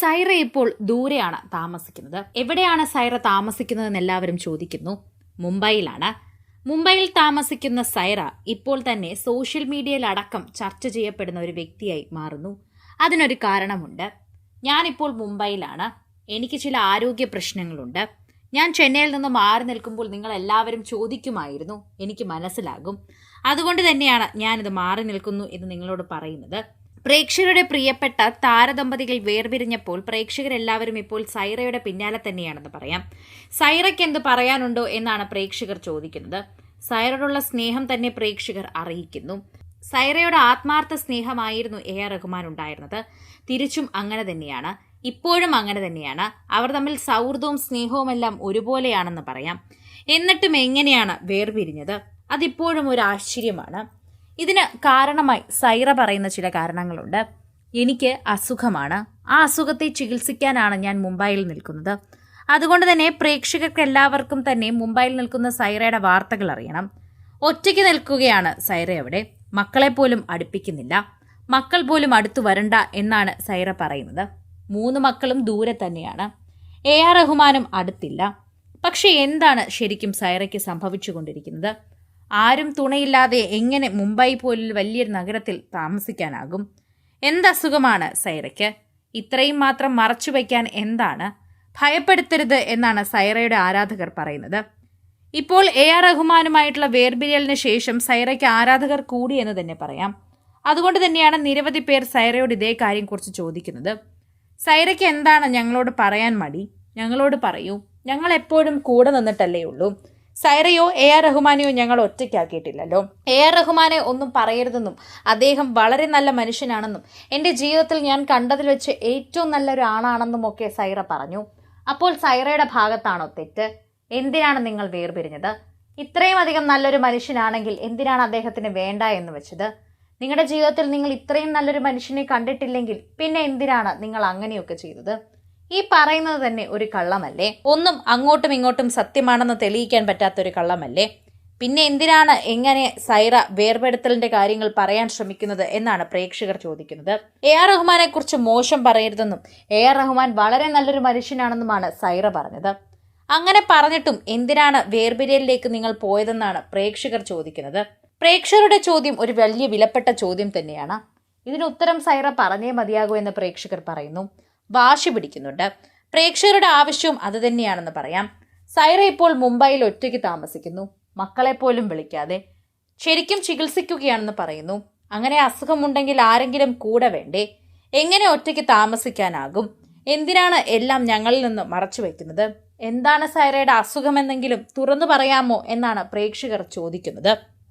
സൈറ ഇപ്പോൾ ദൂരെയാണ് താമസിക്കുന്നത്. എവിടെയാണ് സൈറ താമസിക്കുന്നതെന്ന് എല്ലാവരും ചോദിക്കുന്നു. മുംബൈയിലാണ്. മുംബൈയിൽ താമസിക്കുന്ന സൈറ ഇപ്പോൾ തന്നെ സോഷ്യൽ മീഡിയയിൽ അടക്കം ചർച്ച ചെയ്യപ്പെടുന്ന ഒരു വ്യക്തിയായി മാറുന്നു. അതിനൊരു കാരണമുണ്ട്. ഞാനിപ്പോൾ മുംബൈയിലാണ്. എനിക്ക് ചില ആരോഗ്യ പ്രശ്നങ്ങളുണ്ട്. ഞാൻ ചെന്നൈയിൽ നിന്ന് മാറി നിൽക്കുമ്പോൾ നിങ്ങൾ എല്ലാവരും ചോദിക്കുമായിരുന്നു. എനിക്ക് മനസ്സിലാകും. അതുകൊണ്ട് തന്നെയാണ് ഞാനിത് മാറി നിൽക്കുന്നു എന്ന് നിങ്ങളോട് പറയുന്നത്. പ്രേക്ഷകരുടെ പ്രിയപ്പെട്ട താരദമ്പതികൾ വേർപിരിഞ്ഞപ്പോൾ പ്രേക്ഷകരെല്ലാവരും ഇപ്പോൾ സൈറയുടെ പിന്നാലെ തന്നെയാണെന്ന് പറയാം. സൈറയ്ക്ക് എന്ത് പറയാനുണ്ടോ എന്നാണ് പ്രേക്ഷകർ ചോദിക്കുന്നത്. സൈറയോടുള്ള സ്നേഹം തന്നെ പ്രേക്ഷകർ അറിയിക്കുന്നു. സൈറയുടെ ആത്മാർത്ഥ സ്നേഹമായിരുന്നു എ ആർ റഹ്മാൻ ഉണ്ടായിരുന്നത്. തിരിച്ചും അങ്ങനെ തന്നെയാണ്. ഇപ്പോഴും അങ്ങനെ തന്നെയാണ്. അവർ തമ്മിൽ സൗഹൃദവും സ്നേഹവും എല്ലാം ഒരുപോലെയാണെന്ന് പറയാം. എന്നിട്ടും എങ്ങനെയാണ് വേർപിരിഞ്ഞത്? അതിപ്പോഴും ഒരു ആശ്ചര്യമാണ്. ഇതിന് കാരണമായി സൈറ പറയുന്ന ചില കാരണങ്ങളുണ്ട്. എനിക്ക് അസുഖമാണ്. ആ അസുഖത്തെ ചികിത്സിക്കാനാണ് ഞാൻ മുംബൈയിൽ നിൽക്കുന്നത്. അതുകൊണ്ട് തന്നെ പ്രേക്ഷകർക്ക് എല്ലാവർക്കും തന്നെ മുംബൈയിൽ നിൽക്കുന്ന സൈറയുടെ വാർത്തകൾ അറിയണം. ഒറ്റയ്ക്ക് നിൽക്കുകയാണ് സൈറ അവിടെ മക്കളെ പോലും അടുപ്പിക്കുന്നില്ല. മക്കൾ പോലും അടുത്തു വരണ്ട എന്നാണ് സൈറ പറയുന്നത്. മൂന്ന് മക്കളും ദൂരെ തന്നെയാണ്. എ ആർ റഹ്മാനും അടുത്തില്ല. പക്ഷേ എന്താണ് ശരിക്കും സൈറയ്ക്ക് സംഭവിച്ചുകൊണ്ടിരിക്കുന്നത്? ആരും തുണയില്ലാതെ എങ്ങനെ മുംബൈ പോലുള്ള വലിയൊരു നഗരത്തിൽ താമസിക്കാനാകും? എന്തസുഖമാണ് സൈറയ്ക്ക്? ഇത്രയും മാത്രം മറച്ചു വയ്ക്കാൻ എന്താണ്? ഭയപ്പെടുത്തരുത് എന്നാണ് സൈറയുടെ ആരാധകർ പറയുന്നത്. ഇപ്പോൾ എ ആർ റഹ്മാനുമായിട്ടുള്ള വേർപിരിയലിന് ശേഷം സൈറയ്ക്ക് ആരാധകർ കൂടി എന്ന് തന്നെ പറയാം. അതുകൊണ്ട് തന്നെയാണ് നിരവധി പേർ സൈറയോട് ഇതേ കാര്യം കുറിച്ച് ചോദിക്കുന്നത്. സൈറയ്ക്ക് എന്താണ് ഞങ്ങളോട് പറയാൻ മടി? ഞങ്ങളോട് പറയൂ. ഞങ്ങൾ എപ്പോഴും കൂടെ നിന്നിട്ടല്ലേ ഉള്ളൂ. സൈറയോ എ ആർ റഹ്മാനെയോ ഞങ്ങൾ ഒറ്റയ്ക്കാക്കിയിട്ടില്ലല്ലോ. എ ആർ റഹ്മാനെ ഒന്നും പറയരുതെന്നും അദ്ദേഹം വളരെ നല്ല മനുഷ്യനാണെന്നും എന്റെ ജീവിതത്തിൽ ഞാൻ കണ്ടതിൽ വെച്ച് ഏറ്റവും നല്ലൊരു ആണാണെന്നും ഒക്കെ സൈറ പറഞ്ഞു. അപ്പോൾ സൈറയുടെ ഭാഗത്താണോ തെറ്റ്? എന്തിനാണ് നിങ്ങൾ വേർപിരിഞ്ഞത്? ഇത്രയും അധികം നല്ലൊരു മനുഷ്യനാണെങ്കിൽ എന്തിനാണ് അദ്ദേഹത്തിന് വേണ്ട എന്ന് വെച്ചത്? നിങ്ങളുടെ ജീവിതത്തിൽ നിങ്ങൾ ഇത്രയും നല്ലൊരു മനുഷ്യനെ കണ്ടിട്ടില്ലെങ്കിൽ പിന്നെ എന്തിനാണ് നിങ്ങൾ അങ്ങനെയൊക്കെ ചെയ്തത്? ഈ പറയുന്നത് തന്നെ ഒരു കള്ളമല്ലേ? ഒന്നും അങ്ങോട്ടും ഇങ്ങോട്ടും സത്യമാണെന്ന് തെളിയിക്കാൻ പറ്റാത്ത ഒരു കള്ളമല്ലേ? പിന്നെ എന്തിനാണ് എങ്ങനെ സൈറ വേർപെടുത്തലിന്റെ കാര്യങ്ങൾ പറയാൻ ശ്രമിക്കുന്നത് എന്നാണ് പ്രേക്ഷകർ ചോദിക്കുന്നത്. എ ആർ റഹ്മാനെ കുറിച്ച് മോശം പറയരുതെന്നും എ ആർ റഹ്മാൻ വളരെ നല്ലൊരു മനുഷ്യനാണെന്നുമാണ് സൈറ പറഞ്ഞത്. അങ്ങനെ പറഞ്ഞിട്ടും എന്തിനാണ് വേർപിരിയലിലേക്ക് നിങ്ങൾ പോയതെന്നാണ് പ്രേക്ഷകർ ചോദിക്കുന്നത്. പ്രേക്ഷകരുടെ ചോദ്യം ഒരു വലിയ വിലപ്പെട്ട ചോദ്യം തന്നെയാണ്. ഇതിന് ഉത്തരം സൈറ പറഞ്ഞേ മതിയാകൂ എന്ന് പ്രേക്ഷകർ പറയുന്നു. വാശി പിടിക്കുന്നുണ്ട്. പ്രേക്ഷകരുടെ ആവശ്യവും അത് തന്നെയാണെന്ന് പറയാം. സൈറ ഇപ്പോൾ മുംബൈയിൽ ഒറ്റയ്ക്ക് താമസിക്കുന്നു. മക്കളെ പോലും വിളിക്കാതെ. ശരിക്കും ചികിത്സിക്കുകയാണെന്ന് പറയുന്നു. അങ്ങനെ അസുഖമുണ്ടെങ്കിൽ ആരെങ്കിലും കൂടെ വേണ്ടേ? എങ്ങനെ ഒറ്റയ്ക്ക് താമസിക്കാനാകും? എന്തിനാണ് എല്ലാം ഞങ്ങളിൽ നിന്ന് മറച്ചു വയ്ക്കുന്നത് എന്താണ് സൈറയുടെ അസുഖമെന്നെങ്കിലും തുറന്നു പറയാമോ എന്നാണ് പ്രേക്ഷകർ ചോദിക്കുന്നത്.